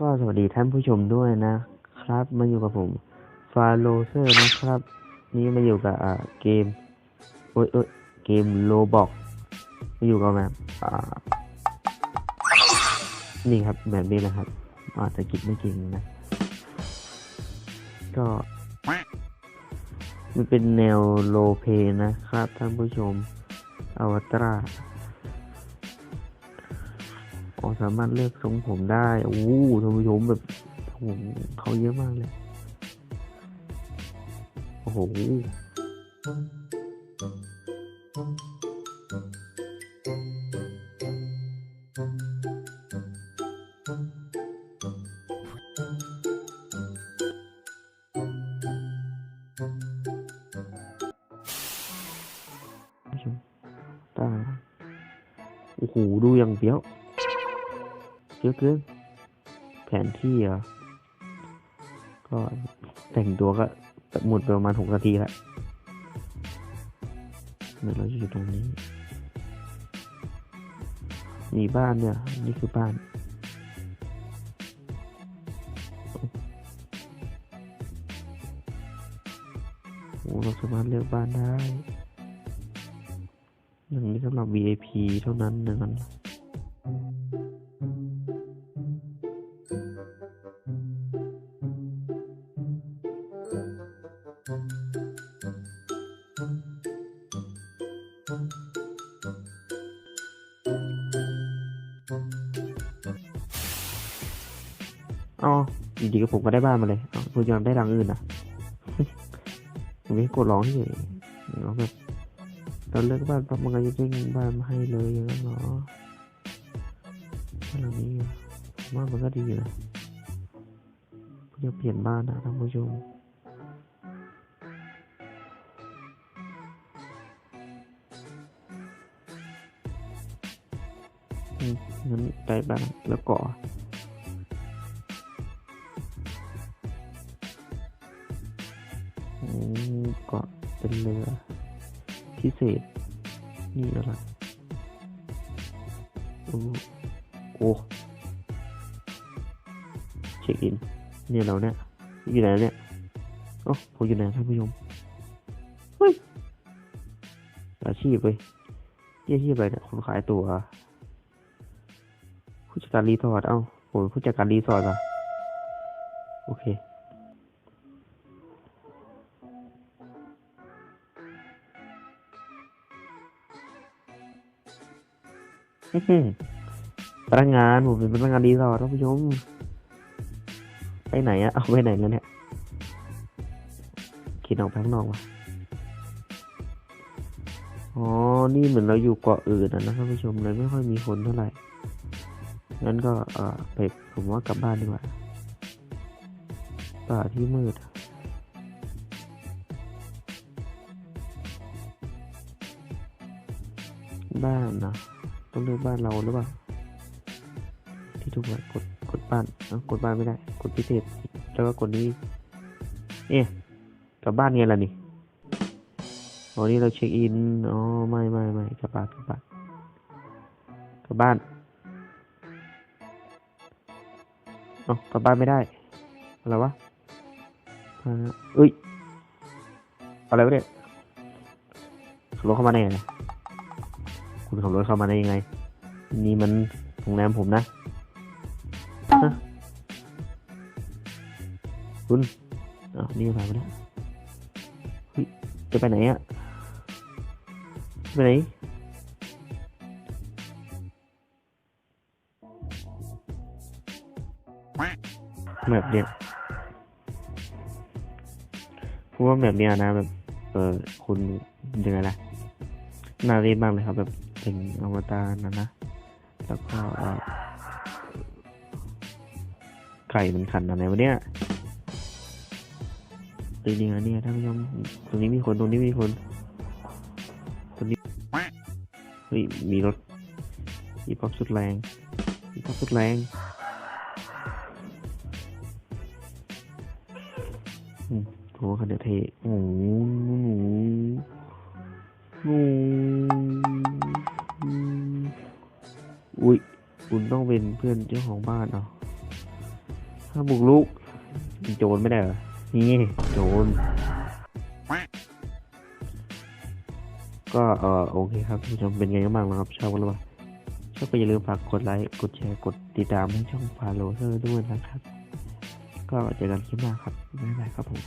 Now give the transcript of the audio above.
ก็สวัสดีท่านผู้ชมด้วยนะครับ มาอยู่กับผมฟาโลเซอร์นะครับ นี่มาอยู่กับเกมโอ้ยเอ้ยเกมโลบอกมาอยู่กับแบบนี่ครับแบบนี้นะครับอาจจะกิดไม่จริงนะ ก็ มันเป็นแนวโลเพนะครับท่านผู้ชมอวตาร อ๋อสามารถเลือกทรงผมได้โอ้ท่านผู้ชมแบบผมเขาเยอะมากเลย โอ้โหผู้ชมตาโอ้โห ดูอย่างเปี้ยว ยอะเกินแผนที่อะก็แต่งตัวก็หมดไปประมาณหกนาทีล้วเดี๋ยวเราจะอยู่ตรงนี้มีบ้านเนี่ย นี่คือบ้าน โอ้เราสามารถเลือกบ้านได้ อย่างนี้สำหรับ VIP เท่านั้นนะครับ อ๋อยู่ดีก็ผมก็ได้บ้านมาเลยอ๋อคุณยอมได้รังอื่นอะผมไม่กดร้องเฉยร้องแบบเราเลือกบ้านปั๊บมันก็จะเด้งบ้านมาให้เลยอย่างนั้นเหรอบ้านหลังนี้มว่ามันก็ดีนะผมจะเปลี่ยนบ้านนะท่านผู้ชม อืมงั้นได้บ้านแล้วเกาะเกาะเป็นเรือพิเศษ นี่อะไรโอ้โอ้เช็คอิน เนี่ยเราเนี่ย อยู่ไหนเนี่ยโอ้ผมอยู่ไหนท่านผู้ชมเฮ้ยอาชีพเลยยี่อาชีพไรเนี่ยคนขายตัว ผู้จัดการรีสอร์ทเอ้าผมผู้จัดการรีสอร์ทอะโอเคพนักงานผมเป็นพนักงานรีสอร์ทท่านผู้ชมไปไหนอะเอาไปไหนแล้วเนี่ยขี่ออกไปข้างนอกวะอ๋อ นี่เหมือนเราอยู่เกาะอื่นอะนะท่านผู้ชมเลยไม่ค่อยมีคนเท่าไหร่ งั้นก็เออไปผมว่ากลับบ้านดีกว่าป่าที่มืดบ้านนะต้องเลือกบ้านเราหรือเปล่าที่ถูกแล้วกดกดบ้านเอากดบ้านไม่ได้ กดพิเศษแล้วก็กดนี้เอ๊ะกลับบ้านไงล่ะนี่อ๋อนี่เราเช็คอินอ๋อไม่ไม่ไม่กลับบ้านกลับบ้านกลับบ้าน เอ๋อกลับบ้านไม่ได้ อะไรวะเอ้ย อะไรวะเนี่ยขับรถเข้ามาได้ไงคุณขับรถเข้ามาได้ยังไง นี่มันโรงแรมผมนะฮะคุณอ้าวนี่ผ่านไปแล้วเฮ้ยจะไปไหนอะไปไหน แบบเนี้ยพราะว่าแบบเนี้ยนะแบบ เออคุณยังไงล่ะน่าเล่นมากเลยครับ แบบเป็นอวตารนะนะแล้วก็ไก่มันขันอะไรวะเนี่ยจริงๆนะเนี่ยท่านผู้ชมตรงนี้มีคนตรงนี้มีคนตรงนี้เฮ้ยมีรถมีป๊อปสุดแรงมีป๊อปสุดแรง อืมโหคันเดยวเทโอ้โหโอ้โหอุ้ยคุณต้องเป็นเพื่อนเจ้าของบ้านเหรอทถ้าบุกลุกโจรไม่ได้เหรอ นี่โจร ก็เออโอเคครับท่านผู้ชมเป็นไงกันบ้างนะครับชอบกันหรือเปล่าชอบก็อย่าลืมฝากกดไลค์ กดแชร์ กดติดตามให้ช่องฟาโลเซอร์ด้วยนะครับ ก็เจอกันคลิปหน้าครับบ๊ายบายครับผม